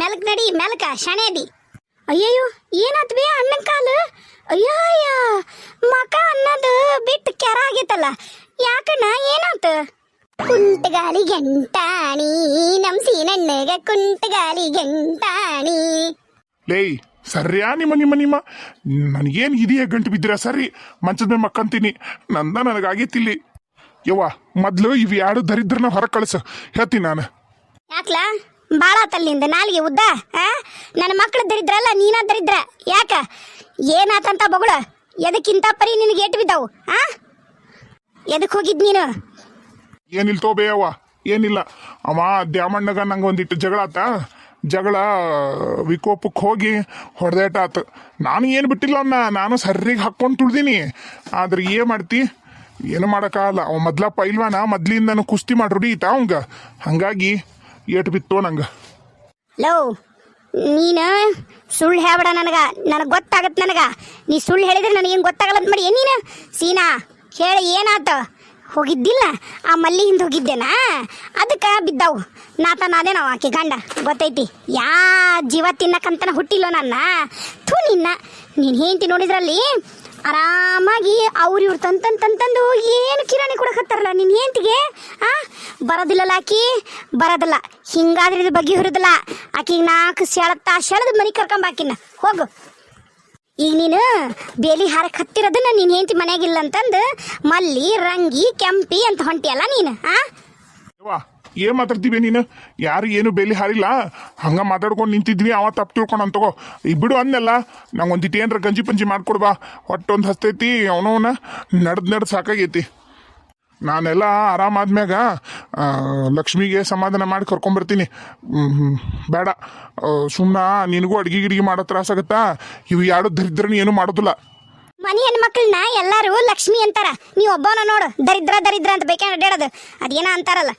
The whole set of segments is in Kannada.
ಮೆಲಕ್ ನಡಿ ಮೆಲಕ ಶಣೆದಿ ಅಯ್ಯಯ್ಯೋ ಏನಾತ್ ಬೇ ಅಣ್ಣನ ಕಾಲು? ಅಯ್ಯ ಮಕ ಅನ್ನೋದು ಬಿಟ್ಟು ಕೆರ ಆಗೈತಲ್ಲ ಯಾಕಣ್ಣ ಏನಾತ? ಕುಂಟಗಾಲಿ ಗಂಟಾಣಿ ನಮ್ ಸೀನಣ್ಣಗ ಕುಂಟಗಾಲಿ ಗಂಟಾಣಿ. ಲೇಯ್ ಸರ್ಯಾ ನಿಮ್ಮ ನಿಮ್ಮ ನಿಮ್ಮ. ನನಗೇನು ಇದೆಯಾ ಗಂಟು ಬಿದ್ದಿರ ಸರಿ ಮಂಚದ ಮೇಲೆ ಮಕ್ಕಂತೀನಿ. ನಂದ ನನಗಾಗಿತ್ತಿಲ್ಲಿ ಯವ್ವ ಮೊದ್ಲು ಇವ್ ಎರಡು ದರಿದ್ರನ ಹೊರ ಕಳಿಸು. ಹೇಳ್ತೀನಿ ನಾನು. ಯಾಕ್ಲಾ? ಬಾಳ ತಲ್ಲಿಂದ ನಾಲಿಗೆ ಉದ್ದ ನನ್ನ ಮಕ್ಕಳು ದರಿದ್ರಲ್ಲ, ನೀನ ದರಿದ್ರ? ಯಾಕ? ಏನಾತಂತ ಬಗುಳ? ಎದಕ್ಕಿಂತ ಪರಿ ನಿನಗೆ ಏಟ್ ಬಿದ್ದಾವು, ಆ? ಎದಕ್ ಹೋಗಿದ್ ನೀನು? ಏನಿಲ್ಲ ತೋಬೇ ಅವ್ವ ಏನಿಲ್ಲ. ಅವ ದ್ಯಾಮಣ್ಣಗ ನಂಗೆ ಒಂದಿಟ್ಟು ಜಗಳ ಆತ. ಜಗಳ ವಿಕೋಪಕ್ಕೆ ಹೋಗಿ ಹೊಡೆದಾಟ ಆತು. ನಾನು ಏನು ಬಿಟ್ಟಿಲ್ಲ ಅಣ್ಣ ನಾನು ಸರ್ರಿಗೆ ಹಾಕ್ಕೊಂಡು ತುಳ್ದೀನಿ. ಆದ್ರೆ ಏನು ಮಾಡ್ತಿ? ಏನು ಮಾಡೋಕ್ಕಾಗಲ್ಲ. ಅವ ಮೊದ್ಲ ಪೈಲ್ವಾನ ಮೊದ್ಲಿಂದ ಕುಸ್ತಿ ಮಾಡಿ ರೂಢೀತ ಅವಂಗ. ಹಂಗಾಗಿ ಏಟು ಬಿತ್ತೋ ನಂಗೆ. ಲೋ, ನೀನು ಸುಳ್ಳು ಹೇಳಬೇಡ ನನಗ. ನನಗೆ ಗೊತ್ತಾಗತ್ತೆ ನನಗ. ನೀ ಸುಳ್ಳು ಹೇಳಿದ್ರೆ ನನಗೆ ಏನು ಗೊತ್ತಾಗಲ್ಲ ಅಂತ ಮಾಡಿ ನೀನು? ಸೀನಾ ಹೇಳಿ ಏನಾತ? ಹೋಗಿದ್ದಿಲ್ಲ? ಆ ಮಲ್ಲಿ ಹಿಂದೆ ಹೋಗಿದ್ದೇನಾ? ಅದಕ್ಕೆ ಬಿದ್ದಾವು. ನಾತ ನಾದೇ ನಾವು ಆಕೆ ಗಂಡ. ಗೊತ್ತೈತಿ? ಯಾ ಜೀವ ತಿನ್ನಕಂತನ ಹುಟ್ಟಿಲ್ಲ ನನ್ನ. ಥೂ ನಿನ್ನ. ನೀನು ಹೇಂತಿ ನೋಡಿದ್ರಲ್ಲಿ ಆರಾಮಾಗಿ ಅವ್ರು ಇವ್ರು ತಂತಂದು ತಂತಂದು ಏನು ಕಿರಾಣಿ ಕೊಡಕತ್ತಾರಲ್ಲ ನಿನ್ನ ಹೆಂಡ್ತಿಗೆ? ಆ? ಬರೋದಿಲ್ಲಲ್ಲ ಆಕಿ, ಬರೋದಿಲ್ಲ. ಹಿಂಗಾದ್ರೆ ಇದು ಬಗ್ಗೆ ಹುರಿದಲ್ಲ. ಆಕಿಗೆ ನಾಲ್ಕು ಸೆಳತ್ತ ಸೆಳೆದು ಮನೆ ಕರ್ಕೊಂಬಾಕಿನ ಹೋಗು. ಈಗ ನೀನು ಬೇಲಿ ಹಾರಕ್ಕೆ ಹತ್ತಿರೋದನ್ನ ನೀನು ಹೆಂಡತಿ ಮನೆಯಾಗಿಲ್ಲ ಅಂತಂದು ಮಲ್ಲಿ, ರಂಗಿ, ಕೆಂಪಿ ಅಂತ ಹೊಂಟಿಯಲ್ಲ ನೀನು ಯವ್ವ. ಏನ್ ಮಾತಾಡ್ತೀವಿ ನೀನು? ಯಾರು ಏನು ಬೇಲಿ ಹಾರಿಲ್ಲ. ಹಂಗ ಮಾತಾಡ್ಕೊಂಡು ನಿಂತಿದ್ವಿ, ಅವ ತಪ್ಪು ತಿಳ್ಕೊಂಡು ಅಂತಗೋ ಬಿಡು ಅಂದೆಲ್ಲ ನಂಗೆ ಒಂದಿಟ್ಟು ಏನ್ರ ಗಂಜಿ ಪಂಜಿ ಮಾಡ್ಕೊಡ್ಬಾ ಹೊಟ್ಟೊಂದು ಹಸ್ತೈತಿ ಅವನವನ ನಡ್ದು ನಡ್ದು ಸಾಕಾಗೈತಿ. ನಾನೆಲ್ಲ ಆರಾಮಾದ್ಮ್ಯಾಗ ಲಕ್ಷ್ಮಿಗೆ ಸಮಾಧಾನ ಮಾಡಿ ಕರ್ಕೊಂಬರ್ತೀನಿ. ಬೇಡ. ಸುಮ್ಮನೆ ನಿನಗೂ ಅಡ್ಗೆ ಗಿಡ್ಗೆ ಮಾಡೋ ತ್ರಾಸಾಗತ್ತಾ ಇವು ಯಾರು ದರಿದ್ರನ ಏನು ಮಾಡೋದಿಲ್ಲ. ಮನೆ ಹೆಣ್ಮಕ್ಳನ್ನ ಎಲ್ಲರೂ ಲಕ್ಷ್ಮಿ ಅಂತಾರ. ನೀವು ಒಬ್ಬನ ನೋಡು. ದರಿದ್ರ ದರಿದ್ರ ಅಂತ ಬೇಕೇ ಅಡ್ಡಾಡೋದು ಅದೇನ ಅಂತಾರಲ್ಲ.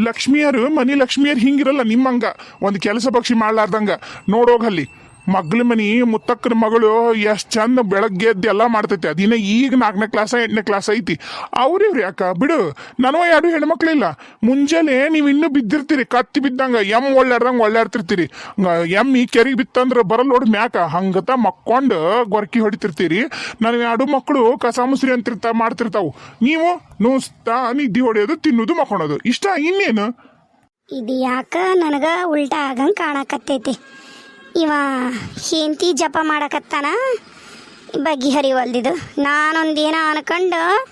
ಲಕ್ಷ್ಮಿಯರು ಮನಿ ಲಕ್ಷ್ಮಿಯರು ಹಿಂಗಿರಲ್ಲ ನಿಮ್ಮಂಗ. ಒಂದು ಕೆಲಸ ಪಕ್ಷಿ ಮಾಡ್ಲಾರ್ದಂಗ. ನೋಡೋಗಲ್ಲಿ ಮಗ್ಳ ಮನಿ, ಮುತ್ತಕ್ಕನ ಮಗಳು ಎಷ್ಟು ಚಂದ ಬೆಳಗ್ಗೆ ಎದ್ದು ಎಲ್ಲ ಮಾಡ್ತೈತಿ. ಅದಿನ ಈಗ ನಾಲ್ಕನೇ ಕ್ಲಾಸ, ಎಂಟನೇ ಕ್ಲಾಸ್ ಐತಿ. ಅವ್ರಿವ್ರು ಯಾಕ? ಬಿಡು. ನನವ ಯಾರು ಹೆಣ್ಮಕ್ಳಿಲ್ಲ. ಮುಂಜಾನೆ ನೀವು ಇನ್ನೂ ಬಿದ್ದಿರ್ತೀರಿ, ಕತ್ತಿ ಬಿದ್ದಂಗ. ಎಂ ಒಳ್ಳಾಡ್ದಂಗ ಒಳ್ಳಾಡ್ತಿರ್ತೀರಿ ಈ ಕೆರಿಗೆ ಬಿತ್ತಂದ್ರೆ ಬರಲ್ ನೋಡಿ ಮ್ಯಾಕ. ಹಂಗತ ಮಕ್ಕೊಂಡು ಗೊರಕಿ ಹೊಡಿತಿರ್ತೀರಿ. ನನಗೆ ಎರಡು ಮಕ್ಕಳು ಕಸ ಮುಸ್ರಿ ಅಂತಿರ್ತಾ, ಮಾಡ್ತಿರ್ತಾವು. ನೀವು ನೋಸ್ತಾ ನಿದ್ದೆ ಹೊಡೆಯೋದು, ತಿನ್ನೋದು, ಮಕ್ಕೊಳೋದು. ಇಷ್ಟ? ಇನ್ನೇನು? ಇದು ಯಾಕ ನನಗ ಉಲ್ಟಾ ಆಗಂಗೆ ಕಾಣಕತ್ತೈತಿ. ಇವ ಹೆಂಡತಿ ಜಪ ಮಾಡಕತ್ತಾನ? ಬಗೆಹರಿವಲ್ದಿದು ನಾನೊಂದೇನ ಅನ್ಕೊಂಡು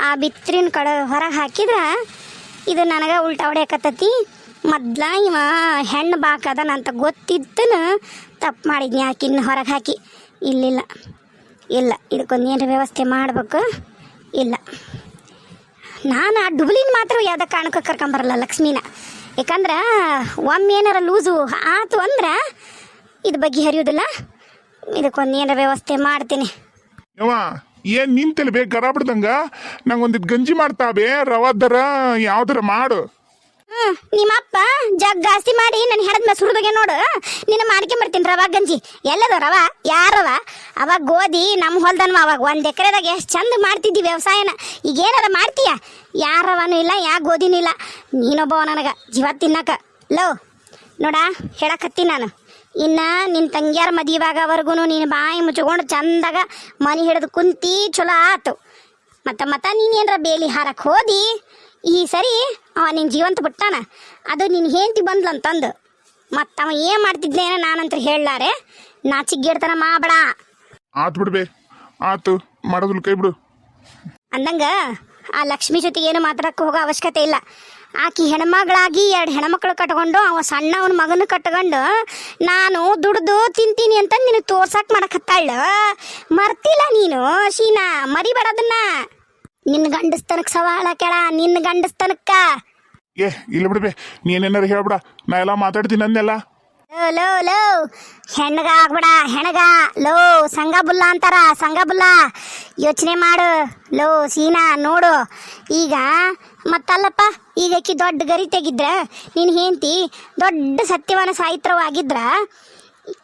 ಆ ಬಿತ್ರಿನ ಕಡೆ ಹೊರಗೆ ಹಾಕಿದ್ರೆ ಇದು ನನಗೆ ಉಲ್ಟಾ ಹೊಡೆಯಕತ್ತತಿ. ಮೊದ್ಲ ಇವ ಹೆಣ್ಣು ಬಾಕದನಂತ ಗೊತ್ತಿದ್ದನು ತಪ್ಪು ಮಾಡಿದ್ನಿ ಆಕಿನ ಹೊರಗೆ ಹಾಕಿ. ಇಲ್ಲಿಲ್ಲ. ಇಲ್ಲ ಇದಕ್ಕೊಂದು ಏನಾರ ವ್ಯವಸ್ಥೆ ಮಾಡಬೇಕು. ಇಲ್ಲ. ನಾನು ಆ ಡುಬ್ಲಿನ ಮಾತ್ರ ಯಾವುದೋ ಕಾರಣಕ್ಕೆ ಕರ್ಕೊಂಬರಲ್ಲ ಲಕ್ಷ್ಮಿನ. ಯಾಕಂದ್ರೆ ಒಮ್ಮೆ ಏನಾರ ಲೂಸು ಆತು ಅಂದ್ರೆ ಇದು ಬಗ್ಗೆ ಹರಿಯುವುದಿಲ್ಲ. ಇದಕ್ಕೊಂದು ಏನಾರ ವ್ಯವಸ್ಥೆ ಮಾಡ್ತೀನಿ. ಯವ್ವ ಏನ್ ನಿಂತಲು ಬೇ ಗರ ಬಿಡ್ದಂಗ ಗಂಜಿ ಮಾಡ್ತಾವೆ ರವಾದರ ಯಾವ್ದಾರ ಮಾಡು. ಹ್ಞೂ ನಿಮ್ಮಪ್ಪ ಜಗ್ ಜಾಸ್ತಿ ಮಾಡಿ ನನ್ನ ಹೆಣದ ಮೇಲೆ ಸುರಿದೋಗೆ ನೋಡು. ನಿನ್ನ ಮಾಡ್ಕೊಂಬರ್ತೀನಿ ರವಾ ಗಂಜಿ. ಎಲ್ಲದ ರವಾ? ಯಾರವ ಅವಾಗ ಗೋಧಿ ನಮ್ಮ ಹೊಲ್ದನ್ವ ಅವಾಗ ಒಂದು ಎಕರೆದಾಗ ಎಷ್ಟು ಚಂದ ಮಾಡ್ತಿದ್ದಿ ವ್ಯವಸಾಯನ. ಈಗ ಏನಾರ ಮಾಡ್ತೀಯ? ಯಾರವನೂ ಇಲ್ಲ ಯಾ ಗೋಧಿನೂ ಇಲ್ಲ. ನೀನೊಬ್ಬವ ನನಗೆ ಜೀವ ತಿನ್ನಕ. ಲೋ ನೋಡ ಹೇಳಕತ್ತೀನಿ ನಾನು. ಇನ್ನು ನಿನ್ನ ತಂಗಿಯಾರ ಮದುವೆವಾಗವರೆಗೂ ನೀನು ಬಾಯಿ ಮುಚ್ಕೊಂಡು ಚಂದಾಗ ಮನೆ ಹಿಡಿದು ಕುಂತಿ ಚಲೋ ಆತು. ಮತ್ತ ಮತ್ತ ನೀನೇನ್ರ ಬೇಲಿ ಹಾರಕ್ಕೆ ಹೋದಿ? ಈ ಸರಿ ಅವ ನಿನ್ನ ಜೀವಂತ ಬಿಟ್ಟಾನ ಅದು ನಿನ್ನ ಹೆಂಡತಿ ಬಂದ್ಲಂತಂದು. ಮತ್ತ ಅವ ಏನು ಮಾಡ್ತಿದ್ನೇನ ನಾನಂತ ಹೇಳಲಾರೆ. ನಾಚಿಗೇಡ್ತನ ಮಾಬಡ ಆತು ಬಿಡ್ಬೇ. ಆತು ಮಾಡೋದಿಲ್ಲ ಕೈ ಬಿಡು. ಅಂದಂಗ ಆ ಲಕ್ಷ್ಮಿ ಜೊತೆಗೆ ಏನು ಮಾತಾಡಕ್ಕೆ ಹೋಗೋ ಅವಶ್ಯಕತೆ ಇಲ್ಲ. ಆಕಿ ಹೆಣ್ಮಗಳಾಗಿ ಎರಡು ಹೆಣ್ಮಕ್ಳು ಕಟ್ಕೊಂಡು ಅವ ಸಣ್ಣವನ ಮಗನ ಕಟ್ಕೊಂಡು ನಾನು ದುಡ್ದು ತಿಂತೀನಿ ಅಂತ ನಿನಗೆ ತೋರ್ಸಕ್ ಮಾಡಕತ್ತಾಳ. ಮರ್ತಿಲ್ಲ ನೀನು? ಶೀನಾ ಮರಿಬೇಡದನ್ನ ನಿನ್ನ ಗಂಡಸ್ತನಕ್ಕೆ ಸವಾಳ ಕೇಳ ನಿನ್ನ ಗಂಡಸ್ತನಕ್ಕ. ಏ, ಇಲ್ಲ ಬಿಡ್ಬೇ ನೀನೇನಾರು ಹೇಳ್ಬಿಡ. ನಾ ಎಲ್ಲ ಮಾತಾಡ್ತೀನಿ ಅಂದೆಲ್ಲ ಲೋ ಲೋ ಹೆಣ್ಣಗ ಆಗ್ಬೇಡ, ಹೆಣಗ. ಲೋ, ಸಂಘ ಬುಲ್ಲ ಅಂತಾರ, ಸಂಘ ಬುಲ್ಲ. ಯೋಚನೆ ಮಾಡು. ಲೋ, ಸೀನಾ, ನೋಡು. ಈಗ, ಮತ್ತಲ್ಲಪ್ಪ, ಈಗ ದೊಡ್ಡ ಗರಿ ತೆಗಿದ್ರ, ನೀನು ಹೇಂತಿ ದೊಡ್ಡ ಸತ್ಯವಾನ ಸಾಹಿತ್ರವಾಗಿದ್ರ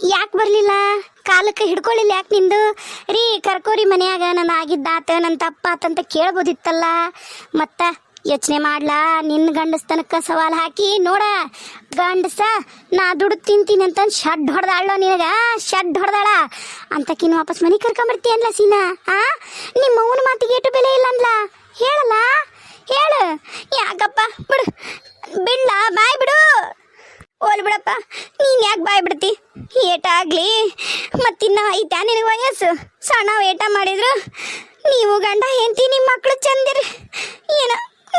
ಯಾಕೆ ಬರಲಿಲ್ಲ? ಕಾಲಕ್ಕೆ ಹಿಡ್ಕೊಳ್ಳಿಲ್ಲ ಯಾಕೆ ನಿಂದು? ರೀ ಕರ್ಕೋರಿ ಮನೆಯಾಗ, ನನ್ನ ಆಗಿದ್ದಾತ, ನನ್ನ ತಪ್ಪಾತಂತ ಕೇಳ್ಬೋದಿತ್ತಲ್ಲ. ಮತ್ತ ಯೋಚನೆ ಮಾಡ್ಲಾ? ನಿನ್ನ ಗಂಡಸ್ತನಕ್ಕ ಸವಾಲ್ ಹಾಕಿ ನೋಡ. ಗಂಡಸ, ನಾ ದುಡ್ಡು ತಿಂತೀನಿ ಅಂತ ಶಡ್ ಹೊಡೆದಾಳೋ ನಿನಗ? ಶಡ್ ಹೊಡೆದಾಳ? ಅಂತಕಿನ್ ವಾಪಸ್ ಮನೆ ಕರ್ಕೊಂಬರ್ತೀಯಲ್ಲ ಸೀನಾ? ಆ? ನಿಮ್ಮ ಅವನ ಮಾತಿಗೆ ಏಟು ಬೆಲೆ ಇಲ್ಲ ಅಂದ್ಲ ಹೇಳಲ್ಲ ಹೇಳು. ಯಾಕಪ್ಪ? ಬಿಡು. ಬಿಡ್ಲ? ಬಾಯ್ ಬಿಡು. ಓಲ್ ಬಿಡಪ್ಪ. ನೀನ್ ಯಾಕೆ ಬಾಯ್ ಬಿಡ್ತಿ? ಏಟಾಗ್ಲಿ ಮತ್ತಿನ್ನ ಐತಾ ನಿನಗೆ ವಯಸ್ಸು? ಸಣ್ಣ ಏಟ ಮಾಡಿದ್ರು? ನೀವು ಗಂಡ ಹೆಂಡತಿ ನಿಮ್ಮ ಮಕ್ಕಳು ಚಂದಿರಿ. ಏನ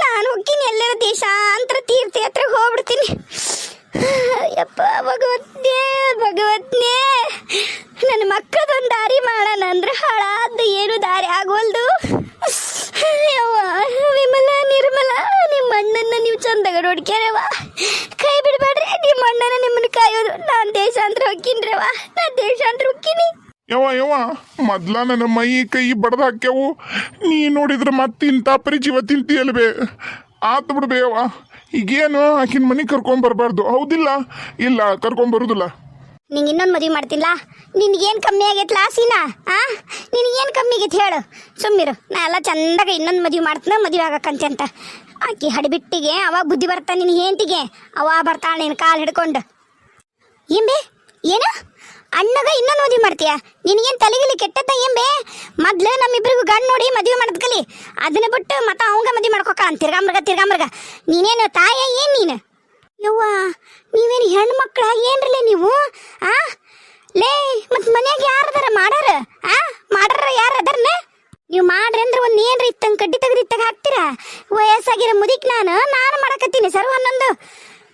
ನಾನು ಹೋಗ್ತೀನಿ ಎಲ್ಲರ ದೇಶಾಂತರ ತೀರ್ಥಯಾತ್ರೆಗೆ ಹೋಗ್ಬಿಡ್ತೀನಿ. ಯಪ್ಪ ಭಗವತ್ನೇ ಭಗವತ್ನೇ. ನನ್ನ ಮಕ್ಕಳದೊಂದು ದಾರಿ ಮಾಡೋಣ ಅಂದ್ರೆ ಹಾಳಾದ ಏನು ದಾರಿ ಆಗೋಲ್ದು? ವಿಮಲ, ನಿರ್ಮಲ, ನಿಮ್ಮ ಅಣ್ಣನ ನೀವು ಚಂದಾಗ ನೋಡ್ಕ್ಯಾರವ ಕೈ ಬಿಡಬೇಡ್ರಿ, ನಿಮ್ಮ ಅಣ್ಣನ ನಿಮ್ಮನ್ನ ಕಾಯೋದು. ನಾನು ದೇಶಾಂತರ ಹೋಗ್ತೀನ್ರವ ನಾನು ದೇಶಾಂತರ ಹೋಗ್ತೀನಿ. ಯವ ಯವ ಮೊದ್ಲ ನನ್ನ ಮೈ ಕೈ ಬಡ್ದು ಹಾಕ್ಯವು. ನೀ ನೋಡಿದ್ರೆ ಮತ್ತೆ ಇಂಥ ಪರಿ ಜೀವ ತಿಂತೀಯಲ್ಲ ಬೇ ಆತ್ ಬಿಡು ಬೇವ ಈಗೇನು ಆಕಿನ ಮನೆ ಕರ್ಕೊಂಬರ್ಬಾರ್ದು ಹೌದಿಲ್ಲ? ಇಲ್ಲ ಕರ್ಕೊಂಬರುದಿಲ್ಲ ನಿಂಗೆ ಇನ್ನೊಂದು ಮದುವೆ ಮಾಡ್ತಿಲ್ಲ? ನಿನಗೇನು ಕಮ್ಮಿ ಆಗೈತಲ್ಲ ಸೀನಾ? ಆ? ನಿನಗೇನು ಕಮ್ಮಿ ಆಗೈತೆ ಹೇಳು. ಸುಮ್ಮಿರು ನಾ ಎಲ್ಲ ಚಂದಾಗ ಇನ್ನೊಂದು ಮದುವೆ ಮಾಡ್ತೀನಿ, ಮದುವೆ ಆಗಕ್ಕಂತೆ ಅಂತ. ಆಕಿ ಹಡಿಬಿಟ್ಟಿಗೆ, ಅವಾಗ ಬುದ್ಧಿ ಬರ್ತಾ ನಿನ್ನ ಹೆಂಡತಿಗೆ? ಅವ ಬರ್ತಾಳೆ ನಿನ್ನ ಕಾಲು ಹಿಡ್ಕೊಂಡು. ಏಂಬೆ ಏನು? ಅಣ್ಣಗ ಇನ್ನೊಂದು ಮದುವೆ ಮಾಡ್ತೀಯಾ? ನಿನಗೇನು ತಲೆಗಿಲಿ ಕೆಟ್ಟದ್ದ ಬೇ? ಮೊದ್ಲು ನಮ್ಮಿಬ್ರಿಗೂ ಗಂಡು ನೋಡಿ ಮದುವೆ ಮಾಡದ್ಕಲಿ ಅದನ್ನ ಬಿಟ್ಟು ಮತ್ತೆ ಅವಂಗ ಮದುವೆ ಮಾಡ್ಕೊಕ ತಿರ್ಗಾ ಮೃಗ ನೀನೇನು ತಾಯ ಏನು ನೀನು? ಯವ್ವ, ನೀವೇನು ಹೆಣ್ಣು ಮಕ್ಕಳ ಏನ್ರಲ್ಲ ನೀವು, ಆ? ಲೇ ಮತ್ ಮನ್ಯಾಗ ಯಾರದಾರ ಮಾಡಾರ? ಆ? ಮಾಡಾರ ಯಾರ ಅದಾರನ? ನೀವು ಮಾಡ್ರಿ ಅಂದ್ರೆ ಒಂದ್ ಏನ್ರಿ ಇತ್ತಂಗೆ ಕಡ್ಡಿ ತೆಗ್ದು ಇತ್ತಾಗ ಹಾಕ್ತೀರಾ? ವಯಸ್ಸಾಗಿರೋ ಮುದಿಕ್ ನಾನು ನಾನು ಮಾಡಕತ್ತೀನಿ ಸರ್ ಹನ್ನೊಂದು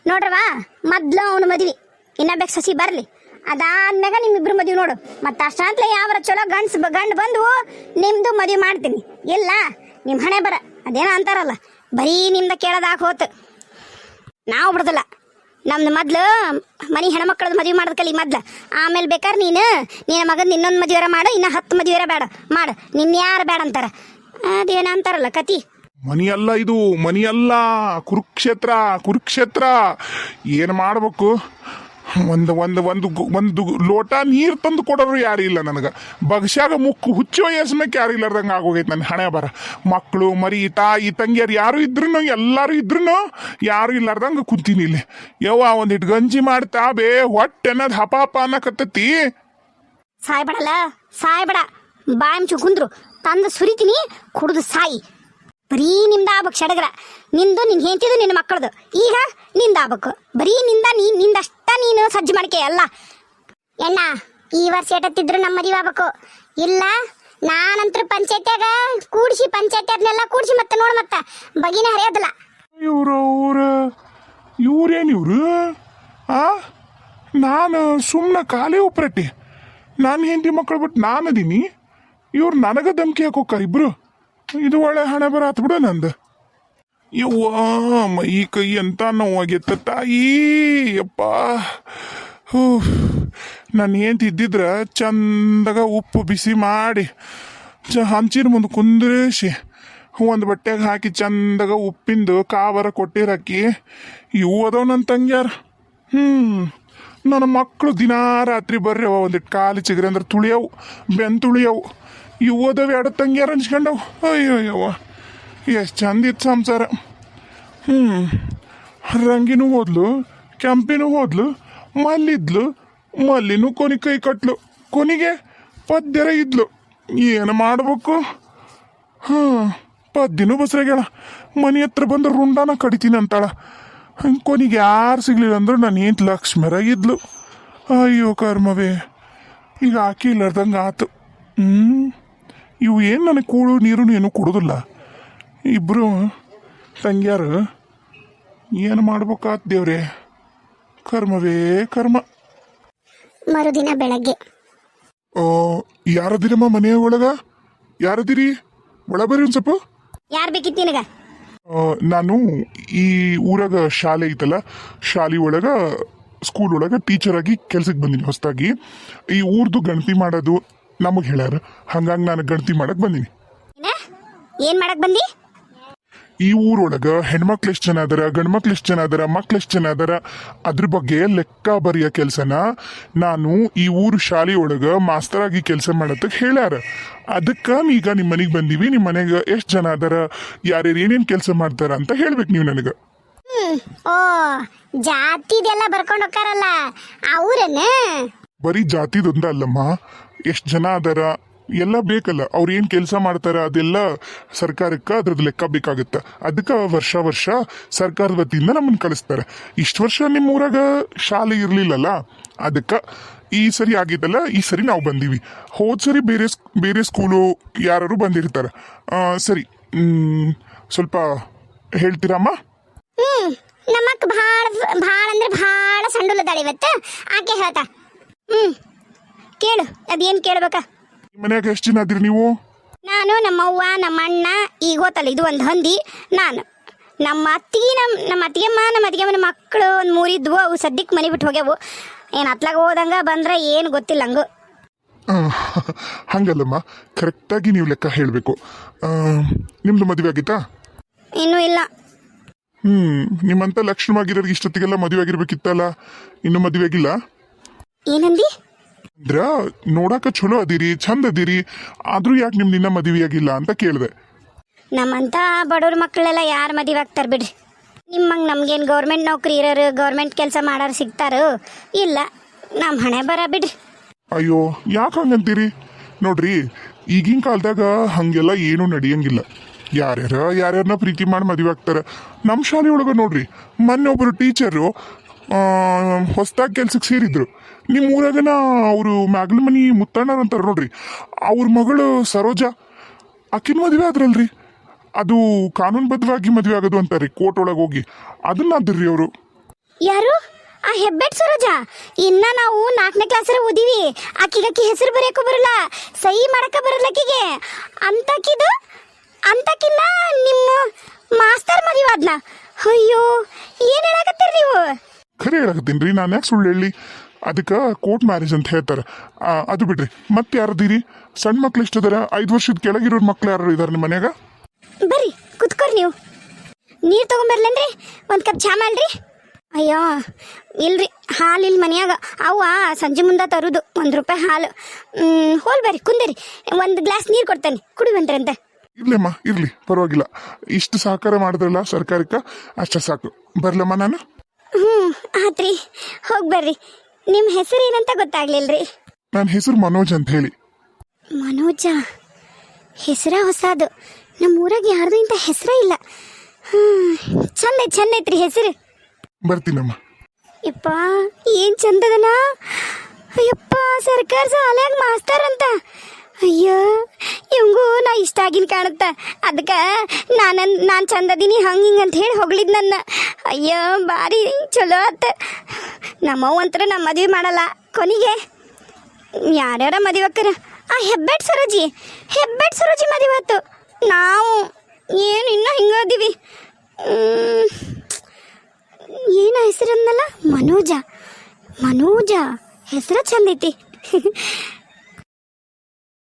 ನೋಡ್ರವಾ ಮೊದ್ಲು ಅವನು ಮದ್ವಿ. ಇನ್ನ ಬೇಕು ಸಸಿ ಬರ್ಲಿ. ಅದಾದ್ಮ್ಯಾಗ ನಿಮ್ಮಿಬ್ರು ಮದ್ವಿ ನೋಡು. ಮತ್ತೆ ಅಷ್ಟಾಂತ್ಲೆ ಯಾವರ ಚಲೋ ಗಂಡ್ಸ್ ಗಂಡ್ ಬಂದು ನಿಮ್ದು ಮದ್ವಿ ಮಾಡ್ತೀನಿ ಇಲ್ಲ ನಿಮ್ಮ ಹಣೆ ಬರ. ಅದೇನೋ ಅಂತಾರಲ್ಲ, ಬರೀ ನಿಮ್ದ ಕೇಳೋದಾಕ ಹೋತು. ನಾವು ಬಿಡ್ದಲ್ಲ. ನಮ್ದು ಮೊದ್ಲು, ಮನೆ ಹೆಣ್ಮಕ್ಳದ್ದು ಮದುವೆ ಮಾಡದ್ಕಲ್ಲಿ ಕಲಿ ಮೊದ್ಲು. ಆಮೇಲೆ ಬೇಕಾದ್ರೆ ನೀನು, ನಿನ್ನ ಮಗನ ಇನ್ನೊಂದು ಮದುವೆರ ಮಾಡು, ಇನ್ನ ಹತ್ತು ಮದುವೆರ ಬೇಡ. ಮಾಡು. ನಿನ್ನ ಯಾರು ಬೇಡ ಅಂತಾರ. ಅದೇನ ಅಂತಾರಲ್ಲ ಕತಿ? ಮನಿಯಲ್ಲ ಇದು, ಮನಿಯಲ್ಲ. ಕುರುಕ್ಷೇತ್ರ ಕುರುಕ್ಷೇತ್ರ. ಏನು ಮಾಡ್ಬೇಕು? ಒಂದು ಒಂದು ಒಂದು ಒಂದು ಲೋಟ ನೀರು ತಂದು ಕೊಡೋರು ಯಾರು ಇಲ್ಲ ನನಗೆ. ಬಗ್ಸಾಗ ಮುಕ್ಕು ಹುಚ್ಚು ವಯಸ್ಸಕ್ಕೆ ಯಾರು ಇಲ್ಲಾರ್ದಂಗೆ ಆಗೋಗೈತೆ ನನ್ನ ಹಣೆ ಬರ. ಮಕ್ಕಳು ಮರಿ, ತಾಯಿ, ತಂಗಿಯರು ಯಾರು ಇದ್ರೂ ಎಲ್ಲರೂ ಇದ್ರೂ ಯಾರು ಇಲ್ಲಾರ್ದಂಗೆ ಕುಂತೀನಿ ಇಲ್ಲಿ. ಯವ್ವ ಒಂದಿಟ್ಟು ಗಂಜಿ ಮಾಡ್ತಾ ಬೇ ಹೊಟ್ಟೆ ಅನ್ನೋದು ಹಪಾಪ ಹಪ ಅನ್ನಕತ್ತತಿ. ಸಾಯ್ಬೇಡಲ್ಲ, ಸಾಯ್ಬೇಡ. ಬಾಯ್ ಮುಚ್ಚು, ಕುಂದ್ರು. ತಂದು ಸುರಿತೀನಿ, ಕುಡಿದು ಸಾಯಿ. ಬರೀ ನಿಂದ ಆಗ್ಬೇಕು ಸಡಗರ ನಿಂದು, ನಿನ್ ಹೆಂತಿದು ನಿನ್ನ ಮಕ್ಕಳದು. ಈಗ ನಿಂದ ಆಗ್ಬೇಕು ಬರೀ ನಿಂದ ನೀ, ನಿಂದಷ್ಟ ನೀನು ಸಜ್ಜು ಮಾಡ್ಕೆ, ಅಲ್ಲ? ಎಣ್ಣ, ಈ ವರ್ಷ ಎಟತ್ತಿದ್ರು ನಮ್ಮ ಮದುವೆ ಆಗ್ಬೇಕು. ಇಲ್ಲ, ನಾನಂತರ ಪಂಚಾಯತ್ಯಾಗ ಕೂಡಿಸಿ, ಪಂಚಾಯತ್ಯಾದ್ನೆಲ್ಲ ಕೂಡಿಸಿ ಮತ್ತೆ ನೋಡು ಮತ್ತೆ. ಬಗಿನ ಹರಿಯೋದಿಲ್ಲ. ಇವ್ರು ಅವ್ರ ಇವ್ರೇನು ಇವ್ರು? ಆ? ನಾನು ಸುಮ್ಮನೆ ಖಾಲಿ ಉಪ್ರಟ್ಟಿ ನಾನು ಹೆಂಡತಿ ಮಕ್ಕಳು ಬಿಟ್ಟು ನಾನು ಅದೀನಿ ಇವ್ರು ನನಗೆ ಧಮ್ಕಿ ಹಾಕೋಕ ಇಬ್ರು. ಇದು ಒಳ್ಳೆ ಹಣೆ ಬರ ಬಿಡ ಬಿಡು ನಂದು. ಯವ್ವ ಮೈ ಕೈ ಅಂತ ನೋವಾಗಿತ್ತ ತಾಯಿ, ಯಪ್ಪ. ಹೂ, ನಾನು ಏನು ತಿದ್ದಿದ್ರೆ, ಚಂದಾಗ ಉಪ್ಪು ಬಿಸಿ ಮಾಡಿ, ಚ, ಹಂಚಿನ ಮುಂದೆ ಕುಂದ್ರಿಸಿ, ಒಂದು ಬಟ್ಟೆಗೆ ಹಾಕಿ ಚಂದಾಗ ಉಪ್ಪಿಂದು ಕಾವರ ಕೊಟ್ಟಿರಕ್ಕಿ, ಇವು ಅದಾವ ನನ್ನ ತಂಗ್ಯಾರ. ಹ್ಞೂ ನನ್ನ ಮಕ್ಕಳು ದಿನಾ ರಾತ್ರಿ ಬರ್ರಿ ಅವ ಒಂದಿಟ್ಟು ಕಾಲು ಚಿಗ್ರಿ ಅಂದ್ರೆ ತುಳಿಯವು, ಬೆನ್ ತುಳಿಯವು. ಇವು ಅದಾವ ಎರಡು ತಂಗಿಯಾರು ಅನ್ಸ್ಕೊಂಡವು? ಅಯ್ಯೋ ಅಯ್ಯವ್ವ ಎಷ್ಟು ಚಂದ ಇತ್ತು ಸಂಸಾರ. ಹ್ಞೂ ರಂಗಿನೂ ಹೋದ್ಲು ಕೆಂಪಿನೂ ಹೋದ್ಲು ಮಲ್ಲಿದ್ಲು, ಮಲ್ಲಿನೂ ಕೊನೆ ಕೈ ಕಟ್ಲು. ಕೊನೆಗೆ ಪದ್ಯರ ಇದ್ಲು. ಏನು ಮಾಡ್ಬೇಕು? ಹಾಂ ಪದ್ಯನೂ ಬಸ್ರಾಗ್ಯಾಳ. ಮನೆ ಹತ್ರ ಬಂದು ರುಂಡಾನ ಕಡಿತೀನಿ ಅಂತಾಳ. ಹಂಗೆ ಕೊನೆಗೆ ಯಾರು ಸಿಗ್ಲಿಲ್ಲ ಅಂದ್ರೆ ನಾನು ಏನು ಲಕ್ಷ್ಮರಾಗಿದ್ಲು ಅಯ್ಯೋ ಕರ್ಮವೇ, ಈಗ ಆಕಿ ಇಲ್ಲಾರ್ದಂಗೆ ಆತು. ಹ್ಞೂ ಇವು ಏನು ನನಗೆ ಕೂಳು ನೀರು ಏನು ಕೊಡೋದಿಲ್ಲ. ಇಬ್ಬರು ತಂಗ್ಯಾರು ಏನು ಮಾಡ್ಬೇಕಾತ್ ದೇವ್ರೆ? ಕರ್ಮವೇ ಕರ್ಮ. ಮರುದಿನ ಬೆಳಗ್ಗೆ. ಆ, ಯಾರದಿರಮ್ಮ ಮನೆಯ ಒಳಗ? ಯಾರದಿರಿ? ಒಳ ಬರ್ರಿ ಒಂದು ಸ್ವಲ್ಪ. ಯಾರು ಬೇಕಿತ್ತು ನಿನಗ? ಆ, ನಾನು ಈ ಊರಾಗ ಶಾಲೆ ಐತಲ್ಲ ಶಾಲೆ ಒಳಗ ಸ್ಕೂಲ್ ಒಳಗ ಟೀಚರ್ ಆಗಿ ಕೆಲ್ಸಕ್ಕೆ ಬಂದೀನಿ ಹೊಸದಾಗಿ ಈ ಊರ್ದು ಗಣತಿ ಮಾಡೋದು ನಮಗೆ ಹೇಳ್ಯಾರ ಹಂಗಾಗಿ ನಾನು ಗಣತಿ ಮಾಡಕ್ ಬಂದೀನಿ. ಏನ? ಮಾಡಕ್ ಬಂದಿ? ಈ ಊರೊಳಗ ಹೆಣ್ಮಕ್ಳು ಎಷ್ಟು ಜನ ಅದರ ಗಂಡ್ಮಕ್ಳು ಎಷ್ಟು ಜನ ಅದರ ಮಕ್ಳು ಎಷ್ಟು ಜನ ಅದರ ಅದ್ರ ಬಗ್ಗೆ ಲೆಕ್ಕ ಬರೆಯೋ ಕೆಲಸನ ನಾನು ಈ ಊರು ಶಾಲೆಯೊಳಗ ಮಾಸ್ತರ್ ಆಗಿ ಕೆಲಸ ಮಾಡತ್ತಕ್ಕೆ ಹೇಳ್ಯಾರ. ಅದಕ್ಕೆ ಈಗ ನಿಮ್ಮ ಮನೆಗೆ ಬಂದೀವಿ ನಿಮ್ಮ ಮನೆಗೆ ಎಷ್ಟು ಜನ ಅದರ ಯಾರ್ಯಾರು ಏನೇನು ಕೆಲಸ ಮಾಡ್ತಾರ ಅಂತ ಹೇಳ್ಬೇಕು ನೀವು ನನಗೆ. ಓ ಜಾತಿದೆಲ್ಲ ಬರ್ಕೊಂಡು ಹೋಗ್ತಾರಲ್ಲ ಅವ್ರನ್ನ ಬರೀ ಜಾತಿದೊಂದ ಅಲ್ಲಮ್ಮ ಎಷ್ಟು ಜನ ಅದಾರ, ಎಲ್ಲ ಬೇಕಲ್ಲ. ಅವ್ರು ಏನು ಕೆಲಸ ಮಾಡ್ತಾರೆ ಅದೆಲ್ಲ ಸರ್ಕಾರಕ್ಕೆ ಅದ್ರದ್ದು ಲೆಕ್ಕ ಬೇಕಾಗುತ್ತೆ. ಅದಕ್ಕೆ ವರ್ಷ ವರ್ಷ ಸರ್ಕಾರದ ವತಿಯಿಂದ ನಮ್ಮನ್ನು ಕಳಿಸ್ತಾರೆ. ಇಷ್ಟು ವರ್ಷ ನಿಮ್ಮ ಊರಾಗ ಶಾಲೆ ಇರಲಿಲ್ಲಲ್ಲ? ಅದಕ್ಕೆ ಈ ಸರಿ ಆಗಿದ್ದಲ್ಲ, ಈ ಸರಿ ನಾವು ಬಂದೀವಿ. ಹೋದ ಸರಿ ಬೇರೆ ಬೇರೆ ಸ್ಕೂಲು ಯಾರು ಬಂದಿರ್ತಾರೆ. ಸರಿ ಸ್ವಲ್ಪ ಹೇಳ್ತೀರಮ್ಮ? ನಮ್ಮಕ್ಕ ಭಾಳ ಭಾಳ ಅಂದ್ರೆ ಭಾಳ ಸಂಡುಲದಾಳ ಇವತ್ತು. ಆಕೆ ಹೇಳ್ತಾ. ಹ್ಮ್. ಕೇಳು ಅದೇನು ಕೇಳ್ಬೇಕಾ? ನಿಮ್ಮ ಮನ್ಯಾಗ ಎಷ್ಟು ಜನ ಅದಿರಿ ನೀವು? ನಾನು ನಮ್ಮವ್ವ ನಮ್ಮ ಅಣ್ಣ ಈಗ ಗೊತ್ತಲ್ಲ ಇದು ಒಂದು ಹಂದಿ ನಾನು. ನಮ್ಮ ಅತ್ತಿಗೆ ನಮ್ಮ ನಮ್ಮ ಅತ್ತಿಗೆಮ್ಮ ನಮ್ಮ ಅತ್ತಿಗೆಮ್ಮನ ಮಕ್ಕಳು ಒಂದು ಮೂರಿದ್ವು ಅವು ಸದ್ಯಕ್ಕೆ ಮನೆ ಬಿಟ್ಟು ಹೋಗ್ಯಾವು. ಏನು ಅತ್ಲಾಗ ಹೋದಂಗ ಬಂದ್ರೆ ಏನು ಗೊತ್ತಿಲ್ಲ ಹಂಗು. ಹಂಗಲ್ಲಮ್ಮ ಕರೆಕ್ಟಾಗಿ ನೀವು ಲೆಕ್ಕ ಹೇಳಬೇಕು. ನಿಮ್ದು ಮದುವೆ ಆಗಿತ್ತಾ? ಇನ್ನೂ ಇಲ್ಲ. ಹ್ಮ್ ನಿಮ್ಮಂತ ಲಕ್ಷಣವಾಗಿರೋರಿಗೆ ಇಷ್ಟೊತ್ತಿಗೆಲ್ಲ ಮದುವೆ ಆಗಿರ್ಬೇಕಿತ್ತಲ್ಲ ಇನ್ನು ಮದುವೆ ಆಗಿಲ್ಲ? ಏನಂದಿ ಅಂದ್ರ ನೋಡಾಕ ಚಲೋ ಅದಿರಿ ಚಂದ ಅದಿರಿ ಆದ್ರೂ ಯಾಕೆ ನಿಮ್ದು ನಿನ್ನ ಮದುವೆ ಆಗಿಲ್ಲ ಅಂತ ಕೇಳಿದೆ. ನಮ್ಮಂತ ಬಡವ್ರ ಮಕ್ಕಳೆಲ್ಲ ಯಾರು ಮದುವೆ ಆಗ್ತಾರೆ ಬಿಡ್ರಿ? ನಿಮ್ಮಂಗೆ ನಮ್ಗೇನು ಗೌರ್ಮೆಂಟ್ ನೌಕರಿ ಇರೋರು ಗೌರ್ಮೆಂಟ್ ಕೆಲಸ ಮಾಡೋರು ಸಿಗ್ತಾರೋ? ಇಲ್ಲ ನಮ್ಮ ಹಣೆ ಬರ ಬಿಡ್ರಿ. ಅಯ್ಯೋ ಯಾಕೆ ಹಂಗಂತೀರಿ? ನೋಡ್ರಿ ಈಗಿನ ಕಾಲದಾಗ ಹಂಗೆಲ್ಲ ಏನೂ ನಡೆಯಂಗಿಲ್ಲ. ಯಾರ್ಯಾರ ಯಾರ್ಯಾರನ್ನ ಪ್ರೀತಿ ಮಾಡಿ ಮದುವೆ ಆಗ್ತಾರೆ? ನಮ್ಮ ಶಾಲೆಯೊಳಗೆ ನೋಡ್ರಿ ಮೊನ್ನೆ ಒಬ್ಬರು ಟೀಚರು ಹೊಸದಾಗಿ ಕೆಲ್ಸಕ್ಕೆ ಸೇರಿದ್ರು. ನಿಮ್ಮ ಊರಾಗನ ಅವರು ಮ್ಯಾಗ್ಲ ಮನಿ ಮುತ್ತಣ್ಣರ್ ಅಂತಾರೆ ನೋಡ್ರಿ. ಅವ್ರ ಮಗಳು ಸರೋಜಾ ಆಕಿನ ಮದುವೆ ಆದ್ರಲ್ರಿ. ಅದು ಕಾನೂನುಬದ್ಧವಾಗಿ ಮದುವೆ ಆಗೋದು ಅಂತಾರೆ ಕೋರ್ಟ್ ಒಳಗೆ ಹೋಗಿ. ಅದನ್ನ ಅದ್ರಿ ಅವರು. ಯಾರು? ಆ ಹೆಬ್ಬೆಟ್ ಸರೋಜ? ಇನ್ನ ನಾವು ನಾಲ್ಕನೇ ಕ್ಲಾಸರ ಓದಿವಿ. ಆಕಿಗೆ ಆಕಿ ಹೆಸರು ಬರೆಯಕ್ಕೂ ಬರಲ್ಲ ಸಹಿ ಮಾಡಕ ಬರಲ್ಲ ಆಕಿಗೆ. ಅಂತಕಿದು ಅಂತಕಿನ್ನ ನಿಮ್ಮ ಮಾಸ್ತರ್ ಮದುವಾದ್ನ ಅಯ್ಯೋ ಏನ್ ಹೇಳಕತ್ತೀರಿ ನೀವು? ಖರೆ ಹೇಳಕತ್ತೀನಿ ರೀ ನಾನು ಯಾಕೆ ಸುಳ್ಳು ಹೇಳಿ? ಅದಕ್ಕೆ ಕೋರ್ಟ್ ಮ್ಯಾರೇಜ್ ಅಂತ ಹೇಳ್ತಾರೆ. ಅದು ಬಿಡ್ರಿ. ಮತ್ತೆ ಯಾರದೀರಿ? ಸಣ್ಣ ಮಕ್ಳು ಎಷ್ಟಿದಾರ? ಐದು ವರ್ಷದ ಕೆಳಗಿರೋರ್ ಮಕ್ಳು ಯಾರು ಇದಾರೆ ನಿಮ್ಮ ಮನ್ಯಾಗ? ಬರ್ರಿ ಕುತ್ಕೊರಿ ನೀವು. ನೀರು ತಗೊಂಬರ್ಲೇನ್ರಿ? ಒಂದು ಕಪ್ ಚಾ ಮಾಡ್ರಿ. ಅಯ್ಯೋ ಇಲ್ರಿ ಹಾಲು ಇಲ್ಲಿ ಮನ್ಯಾಗ. ಅವ ಸಂಜೆ ಮುಂದೆ ತರುದು ಒಂದು ರೂಪಾಯಿ ಹಾಲು. ಹೋಲ್ ಬರ್ರಿ ಕುಂದಿರಿ. ಒಂದು ಗ್ಲಾಸ್ ನೀರು ಕೊಡ್ತೇನೆ ಕುಡಿ ಬಂದ್ರಂತೆ. ಇರ್ಲಮ್ಮ ಇರ್ಲಿ ಪರವಾಗಿಲ್ಲ. ಇಷ್ಟು ಸಹಕಾರ ಮಾಡಿದ್ರಲ್ಲ ಸರ್ಕಾರಕ್ಕೆ ಅಷ್ಟ ಸಾಕು. ಬರ್ಲಮ್ಮ ನಾನು? ಹ್ಞೂ ಆತ್ರಿ ಹೋಗಿ ಬರ್ರಿ. ನಿಮ್ಮ ಹೆಸರು ಏನಂತ ಗೊತ್ತಾಗ್ಲಿಲ್ರಿ? ನನ್ನ ಹೆಸರು ಮನೋಜ್ ಅಂತ ಹೇಳಿ. ಮನೋಜ? ಹೆಸರ ಹೊಸದು. ನಮ್ಮ ಊರಾಗ ಯಾರ್ದು ಇಂಥ ಹೆಸರೇ ಇಲ್ಲ. ಚಂದ ಚಂದ ಐತ್ರಿ ಹೆಸರು. ಬರ್ತೀನಮ್ಮ. ಯಪ್ಪ ಏನ್ ಚಂದದನ? ಅಯ್ಯಪ್ಪ ಸರ್ಕಾರ ಶಾಲ್ಯಾಗ ಮಾಸ್ತರ್ ಅಂತ. ಅಯ್ಯೋ ಇವಂಗೂ ನಾ ಇಷ್ಟ ಆಗಿನ ಕಾಣುತ್ತ. ಅದಕ್ಕೆ ನಾನು ನಾನು ಚಂದದೀನಿ ಹಂಗೆ ಹಿಂಗೆ ಅಂತ ಹೇಳಿ ಹೊಗಳಿದ್ ನನ್ನ. ಅಯ್ಯೋ ಭಾರಿ ಚಲೋ ಆತ. ನಮ್ಮವ್ವ ಅಂತರ ನಮ್ಮ ಮದುವೆ ಮಾಡಲ್ಲ. ಕೊನೆಗೆ. ಯಾರ್ಯಾರ ಮದುವೆ ಆ ಹೆಬ್ಬೆಟ್ ಸರೋಜಿ. ಹೆಬ್ಬೆಟ್ ಸರೋಜಿ ಮದುವೆ ಆಯ್ತು. ನಾವು ಏನು ಇನ್ನೂ ಹಿಂಗದೀವಿ ಏನ ಅಂದಲ್ಲ ಮನೋಜ. ಮನೋಜ. ಹೆಸರು ಚಂದ ಐತಿ.